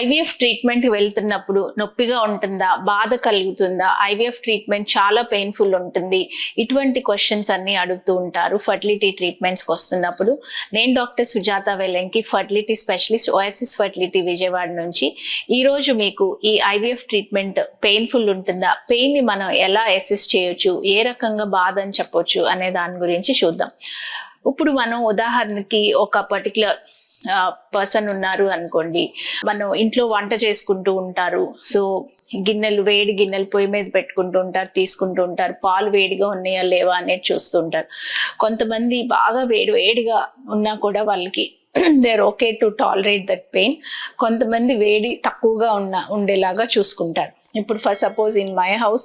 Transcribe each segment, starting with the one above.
IVF treatment వెళ్తున్నప్పుడు నొప్పిగా ఉంటుందా? బాధ కలుగుతుందా? ఐవీఎఫ్ ట్రీట్మెంట్ చాలా పెయిన్ఫుల్ ఉంటుంది. ఇటువంటి క్వశ్చన్స్ అన్ని అడుగుతూ ఉంటారు. ఫర్టిలిటీ ట్రీట్మెంట్స్కి వస్తున్నప్పుడు నేను doctor Sujatha Velanki fertility specialist O S S fertility Vijayawada నుంచి. ఈరోజు మీకు ఈ ఐవీఎఫ్ ట్రీట్మెంట్ పెయిన్ఫుల్ ఉంటుందా? పెయిన్ని మనం ఎలా అసెస్ చేయొచ్చు? ఏ రకంగా బాధ అని చెప్పొచ్చు? అనే దాని గురించి చూద్దాం. ఇప్పుడు మనం ఉదాహరణకి ఒక పర్టికులర్ పర్సన్ ఉన్నారు అనుకోండి మనం ఇంట్లో వంట చేసుకుంటూ ఉంటారు. సో గిన్నెలు వేడి గిన్నెలు పొయ్యి మీద పెట్టుకుంటూ ఉంటారు తీసుకుంటూ ఉంటారు. పాలు వేడిగా ఉన్నాయా లేవా అనేది చూస్తుంటారు కొంతమంది బాగా వేడి వేడిగా ఉన్నా కూడా వాళ్ళకి they're okay to tolerate that pain కొంతమంది వేడి తక్కువగా ఉన్న ఉండేలాగా చూసుకుంటారు. ఇప్పుడు for suppose in my house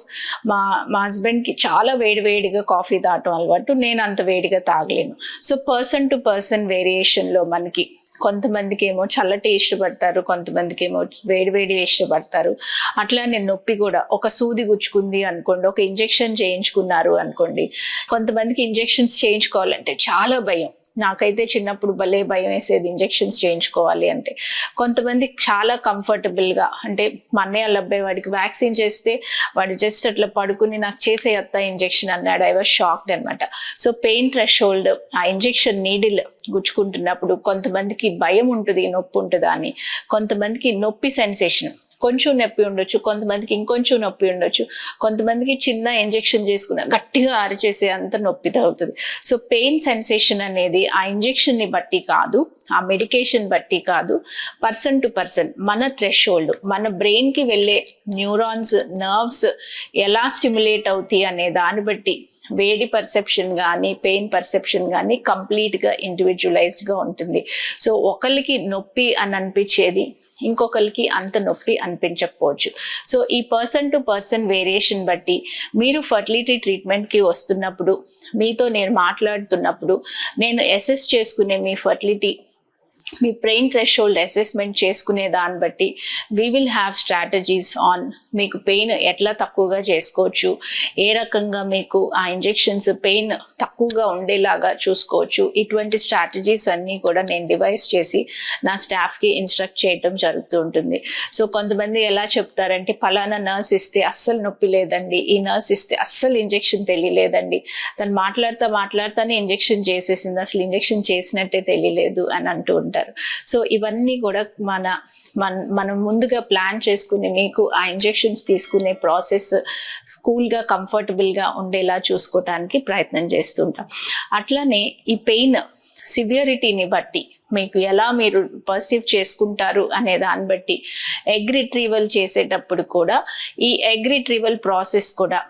మా మా హస్బెండ్కి చాలా వేడి వేడిగా కాఫీ తాగటం అలవాటు. నేను అంత వేడిగా తాగలేను. సో పర్సన్ టు పర్సన్ వేరియేషన్లో మనకి కొంతమందికి ఏమో చల్లటి ఇష్టపడతారు కొంతమందికి ఏమో వేడి వేడి ఇష్టపడతారు. అట్లానే నొప్పి కూడా ఒక సూది గుచ్చుకుంది అనుకోండి ఒక ఇంజెక్షన్ చేయించుకున్నారు అనుకోండి కొంతమందికి ఇంజెక్షన్స్ చేయించుకోవాలంటే చాలా భయం. నాకైతే చిన్నప్పుడు భలే భయం వేసేది ఇంజెక్షన్స్ చేయించుకోవాలి అంటే. కొంతమంది చాలా కంఫర్టబుల్గా అంటే మా అన్నయ్య వాళ్ళ అబ్బాయి వాడికి వ్యాక్సిన్ చేస్తే వాడు జస్ట్ అట్లా పడుకుని నాకు చేసే అత్త ఇంజెక్షన్ అన్నాడు. ఐ వాజ్ షాక్డ్ అనమాట సో పెయిన్ థ్రెషోల్డ్ ఆ ఇంజెక్షన్ నీడిల్ గుచ్చుకుంటున్నప్పుడు కొంతమందికి భయం ఉంటుంది నొప్పి ఉంటుందా అని. కొంతమందికి నొప్పి సెన్సేషన్ కొంచెం నొప్పి ఉండొచ్చు కొంతమందికి ఇంకొంచెం నొప్పి ఉండొచ్చు. కొంతమందికి చిన్న ఇంజెక్షన్ చేసుకున్న గట్టిగా అరిచేసే అంత నొప్పి తగ్గుతుంది సో పెయిన్ సెన్సేషన్ అనేది ఆ ఇంజెక్షన్ని బట్టి కాదు ఆ మెడికేషన్ బట్టి కాదు. పర్సన్ టు పర్సన్ మన థ్రెషోల్డ్ మన బ్రెయిన్కి వెళ్ళే న్యూరాన్స్ నర్వ్స్ ఎలా స్టిమ్యులేట్ అవుతాయి అనే దాన్ని బట్టి వేడి పర్సెప్షన్ కానీ పెయిన్ పర్సెప్షన్ కానీ కంప్లీట్గా ఇండివిజువలైజ్డ్గా ఉంటుంది. సో ఒకరికి నొప్పి అని అనిపించేది ఇంకొకరికి అంత నొప్పి అనిపించకపోవచ్చు. సో ఈ పర్సన్ టు పర్సన్ వేరియేషన్ బట్టి మీరు ఫర్టిలిటీ ట్రీట్మెంట్కి వస్తున్నప్పుడు మీతో నేను మాట్లాడుతున్నప్పుడు నేను అసెస్ చేసుకునే మీ ఫర్టిలిటీ మీ బ్రెయిన్ థ్రెషోల్డ్ అసెస్మెంట్ చేసుకునే దాన్ని బట్టి we will have strategies on మీకు పెయిన్ ఎట్లా తక్కువగా చేసుకోవచ్చు ఏ రకంగా మీకు ఆ ఇంజెక్షన్స్ పెయిన్ తక్కువగా ఉండేలాగా చూసుకోవచ్చు. ఇటువంటి స్ట్రాటజీస్ అన్నీ కూడా నేను డివైస్ చేసి నా స్టాఫ్కి ఇన్స్ట్రక్ట్ చేయటం జరుగుతూ ఉంటుంది. సో కొంతమంది ఎలా చెప్తారంటే ఫలానా నర్స్ ఇస్తే అస్సలు నొప్పి లేదండి. ఈ నర్స్ ఇస్తే అస్సలు ఇంజెక్షన్ తెలియలేదండి. తను మాట్లాడుతా మాట్లాడుతానే ఇంజెక్షన్ చేసేసింది. అసలు ఇంజెక్షన్ చేసినట్టే తెలియలేదు అని అంటూ ఉంటారు. సో ఇవన్నీ కూడా మన మన మనం ముందుగా ప్లాన్ చేసుకుని మీకు ఆ ఇంజెక్షన్స్ తీసుకునే ప్రాసెస్ కూల్గా కంఫర్టబుల్గా ఉండేలా చూసుకోవటానికి ప్రయత్నం చేస్తుంటాం. అట్లానే ఈ పెయిన్ సివియరిటీని బట్టి మీకు ఎలా మీరు పర్సీవ్ చేసుకుంటారు అనే దాన్ని బట్టి ఎగ్ రిట్రీవల్ చేసేటప్పుడు కూడా ఈ ఎగ్ రిట్రీవల్ ప్రాసెస్ కూడా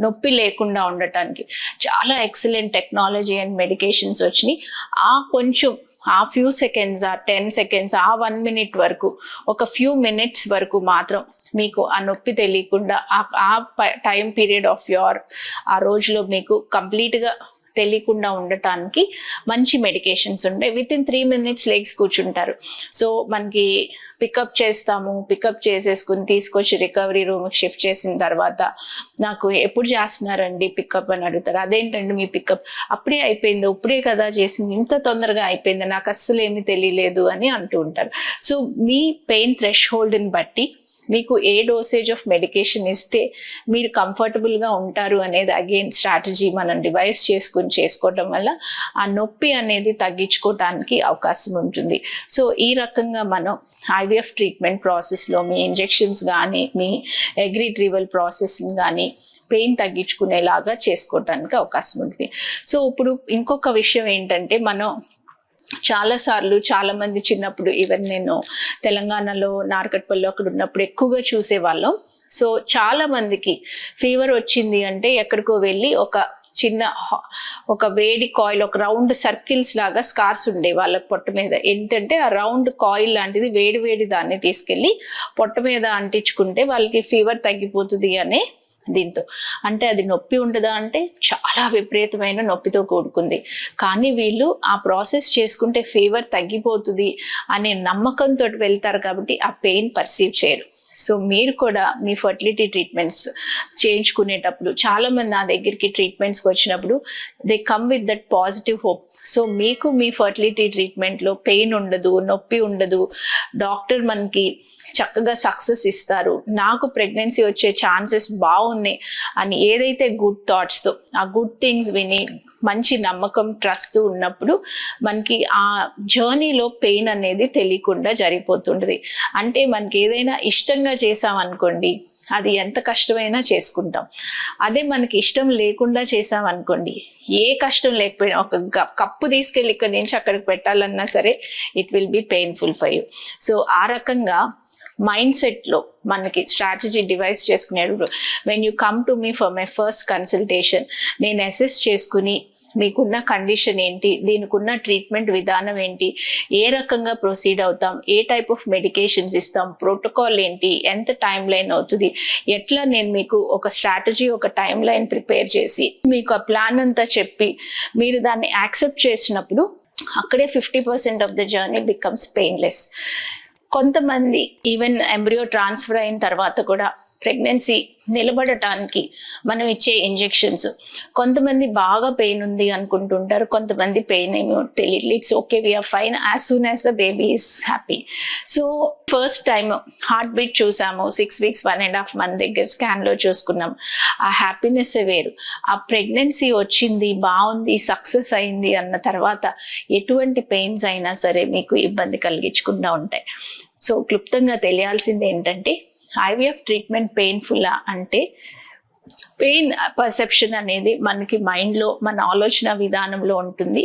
నొప్పి లేకుండా ఉండటానికి. చాలా ఎక్సలెంట్ టెక్నాలజీ అండ్ మెడికేషన్స్ వచ్చినాయి. ఆ కొంచెం ఆ ఫ్యూ సెకండ్స్ ఆ టెన్ సెకండ్స్ ఆ వన్ మినిట్ వరకు ఒక ఫ్యూ మినిట్స్ వరకు మాత్రం మీకు ఆ నొప్పి తెలియకుండా ఆ- ఆ టైం పీరియడ్ ఆఫ్ యువర్ ఆ రోజులో మీకు కంప్లీట్గా తెలియకుండా ఉండటానికి మంచి మెడికేషన్స్ ఉంటాయి. Within three minutes legs కూర్చుంటారు. సో మనకి పికప్ చేస్తాము. పికప్ చేసేసుకుని తీసుకొచ్చి రికవరీ రూమ్కి షిఫ్ట్ చేసిన తర్వాత నాకు ఎప్పుడు చేస్తున్నారండి పికప్ అని అడుగుతారు. అదేంటండి మీ పికప్ అప్పుడే అయిపోయింది. ఇప్పుడే కదా చేసింది. ఇంత తొందరగా అయిపోయింది. నాకు అస్సలు ఏమీ తెలియలేదు అని అంటూ ఉంటారు. సో మీ పెయిన్ థ్రెష్ హోల్డ్ని బట్టి మీకు ఏ డోసేజ్ ఆఫ్ మెడికేషన్ ఇస్తే మీరు కంఫర్టబుల్గా ఉంటారు అనేది అగైన్ స్ట్రాటజీ మనం డివైస్ చేసుకుని చేసుకోవటం వల్ల ఆ నొప్పి అనేది తగ్గించుకోవటానికి అవకాశం ఉంటుంది. సో ఈ రకంగా మనం ఐవీఎఫ్ ట్రీట్మెంట్ ప్రాసెస్లో మీ ఇంజెక్షన్స్ కానీ మీ ఎగ్రిట్రీవల్ ప్రాసెసింగ్ కానీ పెయిన్ తగ్గించుకునేలాగా చేసుకోవటానికి అవకాశం ఉంటుంది. సో ఇప్పుడు ఇంకొక విషయం ఏంటంటే మనం చాలా సార్లు చిన్నప్పుడు ఈవెన్ నేను తెలంగాణలో నార్కట్పల్లిలో అక్కడ ఉన్నప్పుడు ఎక్కువగా చూసేవాళ్ళం. సో చాలా మందికి ఫీవర్ వచ్చింది అంటే ఎక్కడికో వెళ్ళి ఒక చిన్న ఒక వేడి కాయిల్ ఒక రౌండ్ సర్కిల్స్ లాగా స్కార్స్ ఉండే వాళ్ళ పొట్ట మీద. ఏంటంటే ఆ రౌండ్ కాయిల్ లాంటిది వేడి వేడి దాన్ని తీసుకెళ్ళి పొట్ట మీద అంటించుకుంటే వాళ్ళకి ఫీవర్ తగ్గిపోతుంది అనే దీంతో. అంటే అది నొప్పి ఉండదా అంటే చాలా విపరీతమైన నొప్పితో కూడుకుంది. కానీ వీళ్ళు ఆ ప్రాసెస్ చేసుకుంటే ఫీవర్ తగ్గిపోతుంది అనే నమ్మకంతో వెళ్తారు కాబట్టి ఆ పెయిన్ పర్సీవ్ చేయరు. సో మీరు కూడా మీ ఫర్టిలిటీ ట్రీట్మెంట్స్ చేయించుకునేటప్పుడు చాలా మంది నా దగ్గరికి ట్రీట్మెంట్స్కి వచ్చినప్పుడు they come with that positive hope. So మీకు మీ ఫర్టిలిటీ ట్రీట్మెంట్లో పెయిన్ ఉండదు నొప్పి ఉండదు డాక్టర్ మనకి చక్కగా సక్సెస్ ఇస్తారు. నాకు ప్రెగ్నెన్సీ వచ్చే ఛాన్సెస్ బాగున్నాయి. అని ఏదైతే గుడ్ థాట్స్తో ఆ గుడ్ థింగ్స్ విని మంచి నమ్మకం ట్రస్ట్ ఉన్నప్పుడు మనకి ఆ జర్నీలో పెయిన్ అనేది తెలియకుండా జరిగిపోతుంటుంది. అంటే మనకి ఏదైనా ఇష్టంగా చేసామనుకోండి అది ఎంత కష్టమైనా చేసుకుంటాం. అదే మనకి ఇష్టం లేకుండా చేసామనుకోండి ఏ కష్టం లేకపోయినా ఒక కప్పు తీసుకెళ్ళి ఇక్కడి నుంచి అక్కడికి పెట్టాలన్నా సరే it will be painful for you so ఆ రకంగా మైండ్ సెట్లో మనకి స్ట్రాటజీ డివైస్ చేసుకునేటప్పుడు when you come to me for my first consultation నేను అసెస్ చేసుకుని మీకున్న కండిషన్ ఏంటి దీనికి ఉన్న ట్రీట్మెంట్ విధానం ఏంటి ఏ రకంగా ప్రొసీడ్ అవుతాం ఏ టైప్ ఆఫ్ మెడికేషన్స్ ఇస్తాం ప్రోటోకాల్ ఏంటి ఎంత టైం లైన్ అవుతుంది ఎట్లా నేను మీకు ఒక స్ట్రాటజీ ఒక టైం లైన్ ప్రిపేర్ చేసి మీకు ఆ ప్లాన్ అంతా చెప్పి మీరు దాన్ని యాక్సెప్ట్ చేసినప్పుడు అక్కడే fifty percent of the journey becomes painless కొంతమంది ఈవెన్ ఎంబ్రియో ట్రాన్స్ఫర్ అయిన తర్వాత కూడా ప్రెగ్నెన్సీ నిలబడటానికి మనం ఇచ్చే ఇంజెక్షన్స్ కొంతమంది బాగా పెయిన్ ఉంది అనుకుంటుంటారు కొంతమంది పెయిన్ ఏమో తెలియదు it's okay we're fine as soon as the baby is happy so first time heartbeat చూసాము six weeks one and half month దగ్గర స్కాన్లో చూసుకున్నాం. ఆ హ్యాపీనెస్ వేరు. ఆ ప్రెగ్నెన్సీ వచ్చింది బాగుంది సక్సెస్ అయింది అన్న తర్వాత ఎటువంటి పెయిన్స్ అయినా సరే మీకు ఇబ్బంది కలిగించకుండా ఉంటాయి. సో క్లుప్తంగా తెలియాల్సింది ఏంటంటే ఐవీఎఫ్ ట్రీట్మెంట్ పెయిన్ఫుల్లా అంటే పెయిన్ పర్సెప్షన్ అనేది మనకి మైండ్లో మన ఆలోచన విధానంలో ఉంటుంది.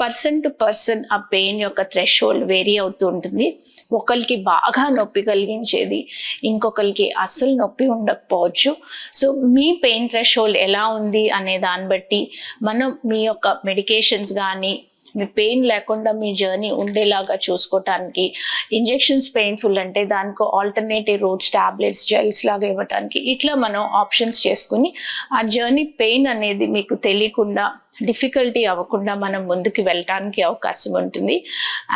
పర్సన్ టు పర్సన్ ఆ పెయిన్ యొక్క థ్రెష్ హోల్డ్ వేరీ అవుతూ ఉంటుంది. ఒకరికి బాగా నొప్పి కలిగించేది ఇంకొకరికి అస్సలు నొప్పి ఉండకపోవచ్చు. సో మీ పెయిన్ థ్రెష్ హోల్డ్ ఎలా ఉంది అనే దాన్ని బట్టి మనం మీ యొక్క మెడికేషన్స్ కానీ మీ పెయిన్ లేకుండా మీ జర్నీ ఉండేలాగా చూసుకోవటానికి ఇంజెక్షన్స్ పెయిన్ఫుల్ అంటే దానికి ఆల్టర్నేటివ్ రూట్స్ టాబ్లెట్స్ జెల్స్ లాగా ఇవ్వటానికి ఇట్లా మనం ఆప్షన్స్ చేసుకుని ఆ జర్నీ పెయిన్ అనేది మీకు తెలియకుండా డిఫికల్టీ అవ్వకుండా మనం ముందుకు వెళ్ళటానికి అవకాశం ఉంటుంది.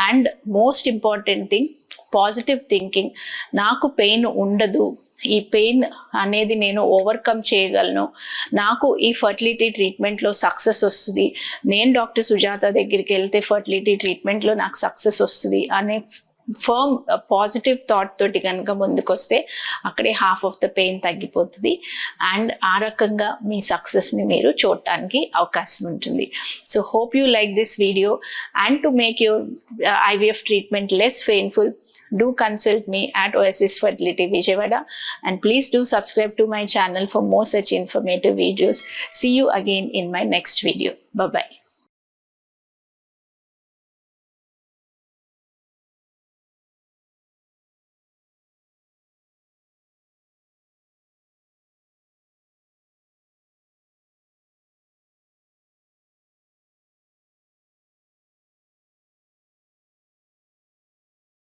And most important thing positive thinking నాకు పెయిన్ ఉండదు. ఈ పెయిన్ అనేది నేను ఓవర్కమ్ చేయగలను. నాకు ఈ ఫర్టిలిటీ ట్రీట్మెంట్లో సక్సెస్ వస్తుంది. నేను డాక్టర్ సుజాత దగ్గరికి వెళ్తే ఫర్టిలిటీ ట్రీట్మెంట్లో నాకు సక్సెస్ వస్తుంది అనే ఫర్మ్ పాజిటివ్ థాట్ తోటి కనుక ముందుకొస్తే అక్కడే హాఫ్ ఆఫ్ ద పెయిన్ తగ్గిపోతుంది అండ్ ఆ రకంగా మీ సక్సెస్ని మీరు చూడటానికి అవకాశం ఉంటుంది so hope you like this video and to make your IVF treatment less painful do consult me at Oasis Fertility Vijayawada and please do subscribe to my channel for more such informative videos. See you again in my next video. Bye bye.